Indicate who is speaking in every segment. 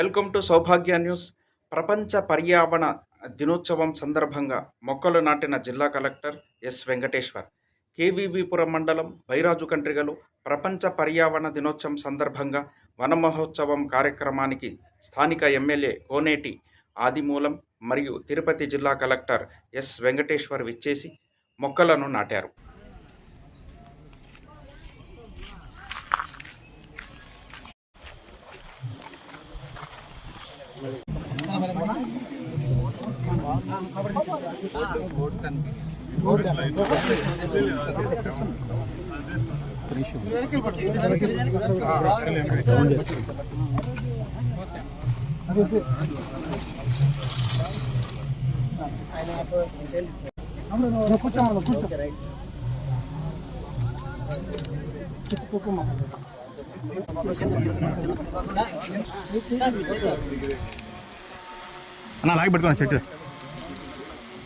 Speaker 1: Welcome to Saubhagya news. ప్రపంచ పర్యావరణ దినోత్సవం సందర్భంగా మొక్కలు నాటిన జిల్లా కలెక్టర్ ఎస్ వెంకటేశ్వర్. కేవీబీపురం మండలం బైరాజు కంట్రిగలు ప్రపంచ పర్యావరణ దినోత్సవం సందర్భంగా వన మహోత్సవం కార్యక్రమానికి స్థానిక ఎమ్మెల్యే కోనేటి ఆదిమూలం మరియు తిరుపతి జిల్లా కలెక్టర్ ఎస్ వెంకటేశ్వర్ విచ్చేసి మొక్కలను నాటారు.
Speaker 2: అన్న లాగి పెట్టుకోండి చెట్టు.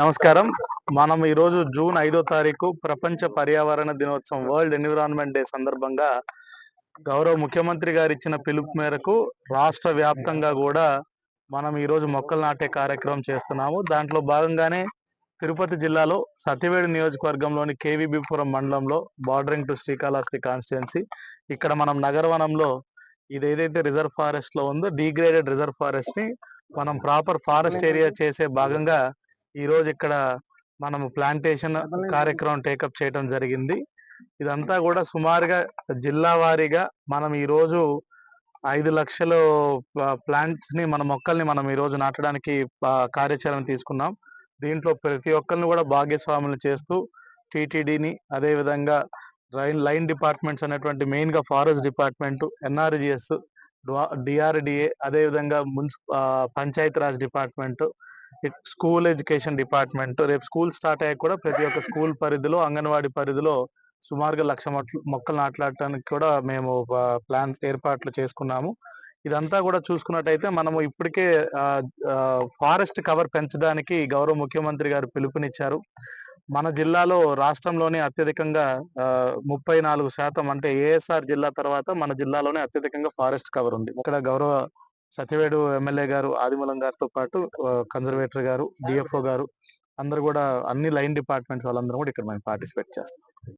Speaker 2: నమస్కారం. మనం ఈరోజు జూన్ ఐదో తారీఖు ప్రపంచ పర్యావరణ దినోత్సవం వరల్డ్ ఎన్విరాన్మెంట్ డే సందర్భంగా గౌరవ ముఖ్యమంత్రి గారు ఇచ్చిన పిలుపు మేరకు రాష్ట్ర వ్యాప్తంగా కూడా మనం ఈరోజు మొక్కలు నాటే కార్యక్రమం చేస్తున్నాము. దాంట్లో భాగంగానే తిరుపతి జిల్లాలో సత్యవేడు నియోజకవర్గంలోని కేవీబీపురం మండలంలో బార్డరింగ్ టు శ్రీకాళహస్తి కాన్స్టిట్యున్సీ ఇక్కడ మనం నగరవనంలో ఇది ఏదైతే రిజర్వ్ ఫారెస్ట్లో ఉందో డిగ్రేడెడ్ రిజర్వ్ ఫారెస్ట్ని మనం ప్రాపర్ ఫారెస్ట్ ఏరియా చేసే భాగంగా ఈ రోజు ఇక్కడ మనం ప్లాంటేషన్ కార్యక్రమం టేకప్ చేయడం జరిగింది. ఇదంతా కూడా సుమారుగా జిల్లా వారీగా మనం ఈ రోజు ఐదు లక్షల ప్లాంట్స్ని మన మొక్కల్ని మనం ఈ రోజు నాటడానికి కార్యాచరణ తీసుకున్నాం. దీంట్లో ప్రతి ఒక్కరిని కూడా భాగ్యస్వాములు చేస్తూ టీటీడీని అదే విధంగా లైన్ లైన్ డిపార్ట్మెంట్స్ అనేటువంటి మెయిన్గా ఫారెస్ట్ డిపార్ట్మెంట్ ఎన్ఆర్జిఎస్ డిఆర్డిఏ అదే విధంగా మున్సి panchayat raj department school education department రేపు స్కూల్ స్టార్ట్ అయ్యాక కూడా ప్రతి ఒక్క స్కూల్ పరిధిలో అంగన్వాడీ పరిధిలో సుమారుగా లక్ష మొక్కలు నాట్లాడటానికి కూడా మేము ప్లాన్స్ ఏర్పాట్లు చేసుకున్నాము. ఇదంతా కూడా చూసుకున్నట్టయితే మనము ఇప్పటికే ఫారెస్ట్ కవర్ పెంచడానికి గౌరవ ముఖ్యమంత్రి గారు పిలుపునిచ్చారు. మన జిల్లాలో రాష్ట్రంలోనే అత్యధికంగా ముప్పై నాలుగు శాతం అంటే ఏఎస్ఆర్ జిల్లా తర్వాత మన జిల్లాలోనే అత్యధికంగా ఫారెస్ట్ కవర్ ఉంది. ఇక్కడ గౌరవ సత్యవేడు ఎమ్మెల్యే గారు ఆదిమూలం గారితో పాటు కన్జర్వేటర్ గారు డిఎఫ్ఓ గారు అందరు కూడా అన్ని లైన్ డిపార్ట్మెంట్స్ వాళ్ళందరూ కూడా ఇక్కడ మేము పార్టిసిపేట్ చేస్తాం.